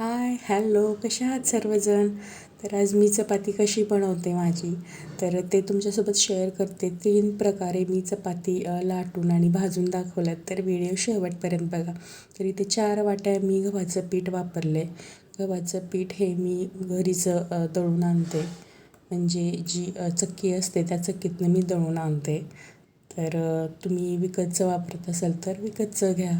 Hi hello कशा आहात सर्वजण? तर आज मी चपाती कशी बनवते माझी? तर ते तुमच्यासोबत शेअर करते. तीन प्रकारे मी चपाती लाटून आणि भाजून दाखवल्यात. तर व्हिडिओ शेवटपर्यंत बघा. तर इथे चार वाट्या मी गव्हाचं पीठ वापरले गव्हाचं पीठ हे मी घरीच दळून आणते. म्हणजे जी चक्की असते त्या चक्कीतनं मी दळून आणते. तर तुम्ही विकतचं वापरत असाल तर विकतचं घ्या.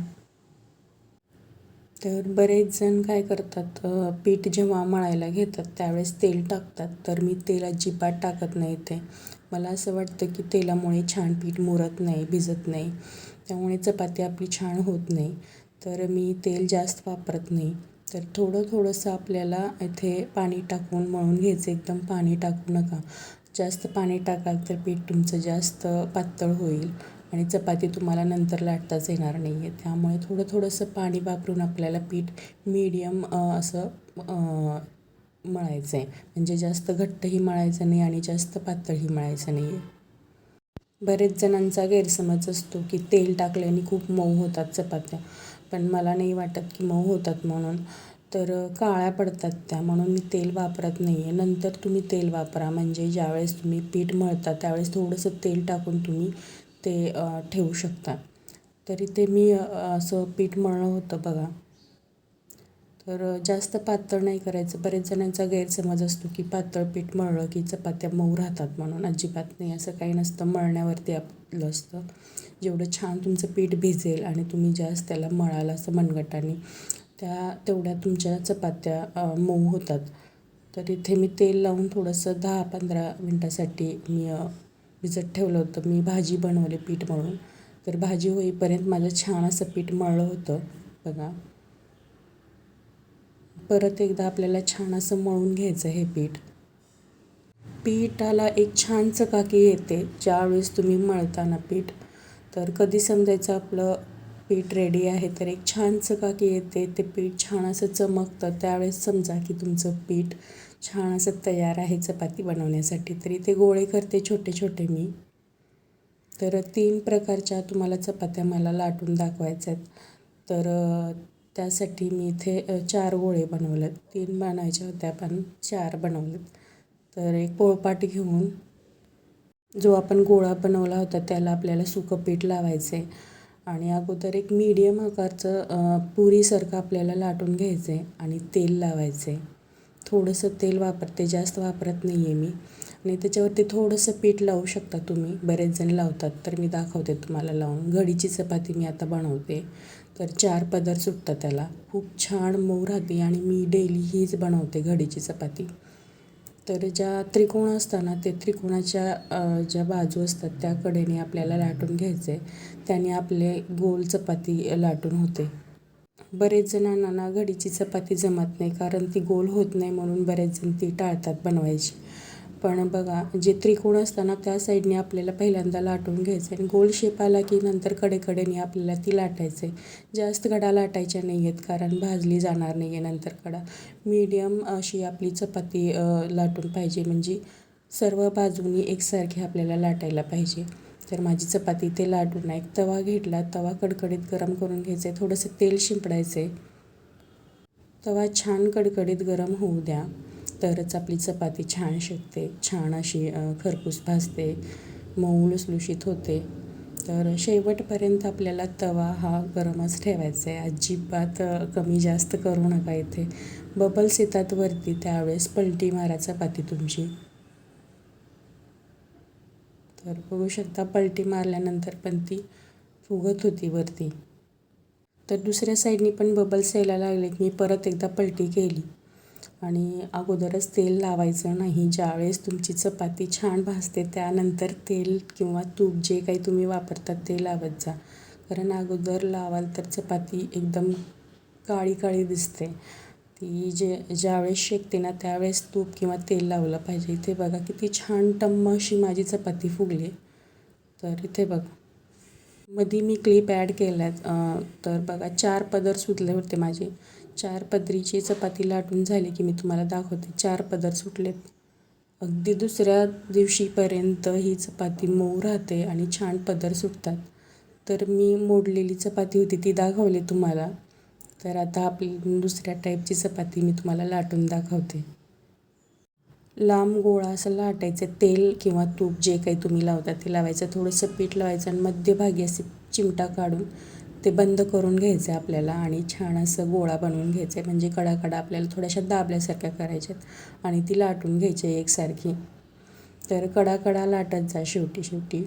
तर बरेच जण काय करतात पीठ जेव्हा मळायला घेतात त्यावेळेस तेल टाकतात. तर मी तेल अजिबात टाकत नाही ते मला असं वाटतं की तेलामुळे छान पीठ मुरत नाही भिजत नाही. त्यामुळे चपाती आपली छान होत नाही. तर मी तेल जास्त वापरत नाही. तर थोडं थोडंसं आपल्याला इथे पाणी टाकून मळून घ्यायचं एकदम पाणी टाकू नका. जास्त पाणी टाकाल तर पीठ तुमचं जास्त पातळ होईल. आणि चपाती तुम्हाला नंतर लाटताच येणार नाही आहे त्यामुळे थोडं थोडंसं पाणी वापरून आपल्याला पीठ मीडियम असं मळायचं आहे म्हणजे जास्त घट्टही मळायचं नाही आणि जास्त पातळही मळायचं नाही आहे बरेच जणांचा गैरसमज असतो की तेल टाकल्याने खूप मऊ होतात चपात्या. पण मला नाही वाटत की मऊ होतात म्हणून. तर काळ्या पडतात त्या म्हणून मी तेल वापरत नाही आहे नंतर तुम्ही तेल वापरा. म्हणजे ज्यावेळेस तुम्ही पीठ मळता त्यावेळेस थोडंसं तेल टाकून तुम्ही ते ठेवू शकता तरी ते मी असं पीठ मळलं होतं बघा. तर जास्त पातळ नाही करायचं. बरेच जणांचा गैरसमज असतो की पातळ पीठ मळलं की चपात्या मऊ राहतात म्हणून. अजिबात नाही. असं काही नसतं. मळण्यावरती आपलं असतं. जेवढं छान तुमचं पीठ भिजेल आणि तुम्ही जास्त त्याला मळाल असं मनगटाने त्या तेवढ्या तुमच्या चपात्या मऊ होतात. तर इथे मी तेल लावून थोडंसं दहा पंधरा मिनटासाठी मी भिजत ठेवलं होतं. मी भाजी बनवली पीठ मळून तर भाजी होईपर्यंत माझं छान असं पीठ मळलं होतं. बघा. परत एकदा आपल्याला छान असं मळून घ्यायचं हे पीठ. पीठाला एक छान चकाकी येते ज्यावेळेस तुम्ही मळताना पीठ. तर कधी समजायचं आपलं? पीठ रेडी आहे तर एक छान चकाकी येते ते पीठ छान असं चमकतं. त्यावेळेस समजा की तुमचं पीठ छान असं तयार आहे चपाती बनवण्यासाठी तरी ते गोळे करते छोटे छोटे मी. तर तीन प्रकारच्या तुम्हाला चपात्या मला लाटून दाखवायच्या आहेत. तर त्यासाठी मी इथे चार गोळे बनवलेत तीन बनायच्या होत्या पण चार बनवलेत तर एक पोळपाट घेऊन जो आपण गोळा बनवला होता त्याला आपल्याला सुकं पीठ लावायचं आहे आणि अगोदर एक मीडियम आकारचं पुरीसारखं आपल्याला लाटून घ्यायचं आहे आणि तेल लावायचं आहे थोडंसं तेल वापरते जास्त वापरत नाही आहे मी. आणि त्याच्यावरती थोडंसं पीठ लावू शकता तुम्ही. बरेच जण लावतात तर मी दाखवते तुम्हाला लावून. घडीची चपाती मी आता बनवते. तर चार पदर सुटतं त्याला. खूप छान मऊ राहते आणि मी डेली हीच बनवते घडीची चपाती. तर ज्या त्रिकोण असताना ते त्रिकोणाच्या ज्या बाजू असतात त्या कडेने आपल्याला लाटून घ्यायचे त्याने आपले गोल चपाती लाटून होते. बरेच जणांना ना घडीची चपाती जमत नाही कारण ती गोल होत नाही म्हणून बरेच जण ती टाळतात बनवायची. पण बघा जे त्रिकोण असताना त्या साईडने आपल्याला पहिल्यांदा लाटून घ्यायचं आणि गोल शेप आला की नंतर कडेकडेने आपल्याला ती लाटायचं आहे जास्त कडा लाटायच्या नाही आहेत कारण भाजली जाणार नाही आहे नंतर कडा. मीडियम अशी आपली चपाती लाटून पाहिजे म्हणजे सर्व बाजूनी एकसारखी आपल्याला लाटायला पाहिजे. तर माझी चपाती ते लाटून एक तवा घेतला तवा कडकडीत गरम करून घ्यायचं आहे थोडंसं तेल शिंपडायचं आहे तवा छान कडकडीत गरम होऊ द्या. तरच आपली चपाती छान शिकते छान अशी खरपूस भाजते मऊ लुसलुशीत होते. तर शेवटपर्यंत आपल्याला तवा हा गरमच ठेवायचा आहे. अजिबात कमी जास्त करू नका इथे. बबल्स येतात वरती त्यावेळेस पलटी मारा चपाती तुमची. तर बघू शकता पलटी मारल्यानंतर पण ती फुगत होती वरती. तर दुसऱ्या साईडनी पण बबल्स यायला लागले की मी परत एकदा पलटी केली. आणि अगोदरच तेल लावायचं नाही. ज्यावेळेस तुमची चपाती छान भाजते त्यानंतर तेल किंवा तूप जे काही तुम्ही वापरतात ते लावत जा. कारण अगोदर लावाल तर चपाती एकदम काळी काळी दिसते. ती जे ज्यावेळेस शेकते ना त्यावेळेस तूप किंवा तेल लावलं पाहिजे. इथे बघा किती छान टम्म अशी माझी चपाती फुगली. तर इथे बघा. मध्ये मी क्लिप ॲड केल्यात. तर बघा चार पदर सुटले होते माझे. चार पदरीची चपाती लाटून झाली की मी तुम्हाला दाखवते. चार पदर सुटलेत. अगदी दुसऱ्या दिवशीपर्यंत ही चपाती मऊ राहते आणि छान पदर सुटतात. तर मी मोडलेली चपाती होती ती दाखवली तुम्हाला. तर आता आपली दुसऱ्या टाईपची चपाती मी तुम्हाला लाटून दाखवते. लांब गोळा असं लाटायचं. तेल किंवा तूप जे काही तुम्ही लावता ते लावायचं. थोडंसं पीठ लावायचं आणि मध्यभागी असे चिमटा काढून ते बंद करून घ्यायचं आहे आपल्याला आणि छान असं गोळा बनवून घ्यायचं. आहे म्हणजे कडाकडा आपल्याला थोड्याशा दाबल्यासारख्या करायच्यात आणि ती लाटून घ्यायची आहे एकसारखी. तर कडाकडा लाटत जा शेवटी शेवटी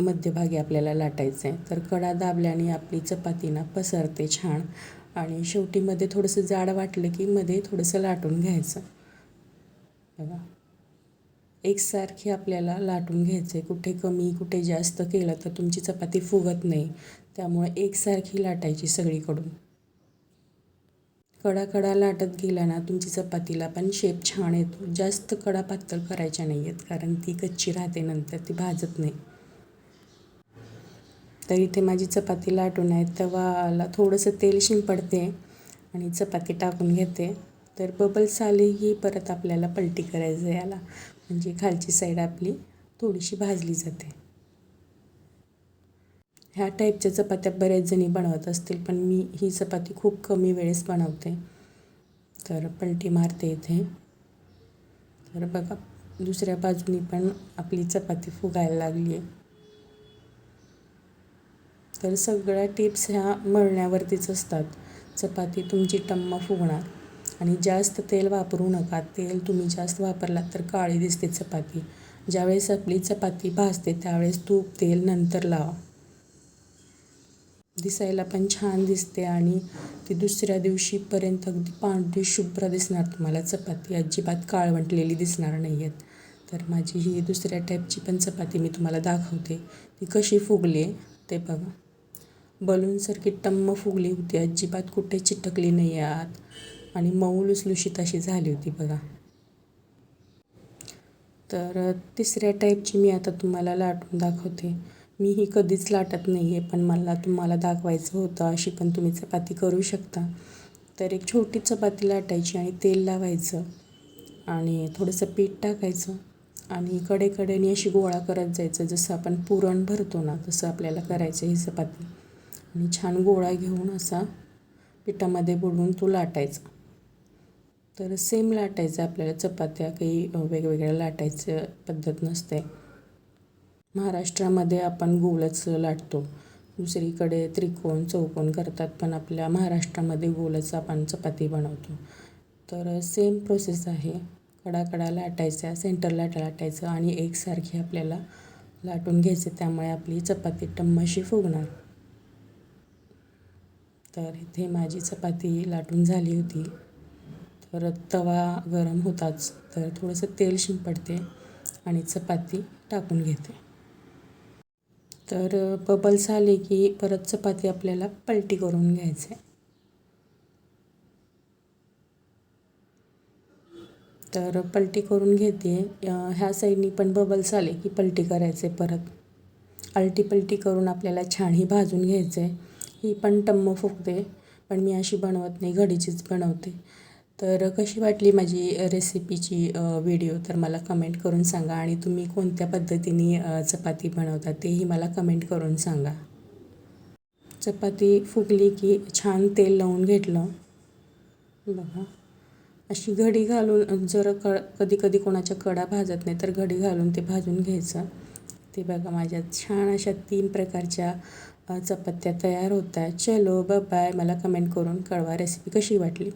मध्यभागी आपल्याला लाटायचं आहे तर कडा दाबल्याने आपली चपातीना पसरते छान आणि शेवटीमध्ये थोडंसं जाड वाटलं की मध्ये थोडंसं लाटून घ्यायचं. बघा. एकसारखी आपल्याला लाटून घ्यायचं. आहे कुठे कमी कुठे जास्त केलं तर तुमची चपाती फुगत नाही. त्यामुळे एकसारखी लाटायची सगळीकडून. कडा कडा लाटत गेला ना तुमची चपातीला पण शेप छान येतो. जास्त कडा पातळ करायच्या नाही आहेत कारण ती कच्ची राहते नंतर ती भाजत नाही. तर इथे माझी चपाती लाटून आहे. तवाला थोडंसं तेल शिंपडते आणि चपाती टाकून घेते. तर बबल्स आले की परत आपल्याला पलटी करायचं याला. म्हणजे खालची साईड आपली थोडीशी भाजली जाते. ह्या टाईपच्या चपात्या बऱ्याच जणी बनवत असतील पण मी ही चपाती खूप कमी वेळेस बनवते. तर पलटी मारते इथे. तर बघा दुसऱ्या बाजूनी पण आपली चपाती फुगायला लागली आहे तर सगळ्या टिप्स ह्या मळण्यावरतीच असतात. चपाती तुमची टम्म फुगणार. आणि जास्त तेल वापरू नका. तेल तुम्ही जास्त वापरलात तर काळी दिसते चपाती. ज्यावेळेस आपली चपाती भाजते त्यावेळेस तूप तेल नंतर लावा. दिसायला पण छान दिसते आणि ती दुसऱ्या दिवशीपर्यंत अगदी पांढरी शुभ्र दिसणार तुम्हाला चपाती. अजिबात काळवंटलेली दिसणार नाही आहेत तर माझी ही दुसऱ्या टाईपची पण चपाती मी तुम्हाला दाखवते. ती कशी फुगली ते बघा. बलूनसारखी टम्म फुगली होती. अजिबात कुठे चिटकली नाही आत. आणि मऊ लुसलुशीत अशी झाली होती बघा. तर तिसऱ्या टाईपची मी आता तुम्हाला लाटून दाखवते. मी ही कधीच लाटत नाही आहे पण मला तुम्हाला दाखवायचं होतं अशी पण तुम्ही चपाती करू शकता. तर एक छोटी चपाती लाटायची आणि तेल लावायचं आणि थोडंसं पीठ टाकायचं आणि कडेकडेने अशी गोळा करत जायचं जसं आपण पुरण भरतो ना तसं आपल्याला करायचं ही चपाती. आणि छान गोळा घेऊन असा पिठामध्ये बुडवून तो लाटायचा. तर सेम लाटायचं आपल्याला चपात्या काही वेगवेगळ्या लाटायचं पद्धत नसते. महाराष्ट्रामध्ये आपण गोलच लाटतो. दुसरीकडे त्रिकोण चौकोन करतात पण आपल्या महाराष्ट्रामध्ये गोलच आपण चपाती बनवतो. तर सेम प्रोसेस आहे. कडाकडा लाटायचा सेंटरला लाटायचं आणि एकसारखी आपल्याला लाटून घ्यायचे त्यामुळे आपली चपाती टम्माशी फुगणार. तर इथे माझी चपाती लाटून झाली होती. परत तवा गरम होताच तर थोडंसं तेल शिंपडते आणि चपाती टाकून घेते. तर बबल्स आले की परत चपाती आपल्याला पलटी करून घ्यायचे. तर पलटी करून घेते. ह्या साईडनी पण बबल्स आले की पलटी करायचे परत. अलटी पलटी करून आपल्याला छानही भाजून घ्यायचं. आहे ही पण टम्म फुगते पण मी अशी बनवत नाही घडीचीच बनवते. तर कशी वाटली माझी रेसिपीची व्हिडिओ तर मला कमेंट करून सांगा आणि तुम्ही कोणत्या पद्धतीने चपाती बनवता तेही मला कमेंट करून सांगा. चपाती फुगली की छान तेल लावून घेतलं. बघा. अशी घडी घालून जर क कधी कधी कोणाच्या कडा भाजत नाही तर घडी घालून ते भाजून घ्यायचं. ते बघा माझ्या छान अशा तीन प्रकारच्या चपात्या तयार होत आहेत चलो बाय मला कमेंट करून कळवा रेसिपी कशी वाटली.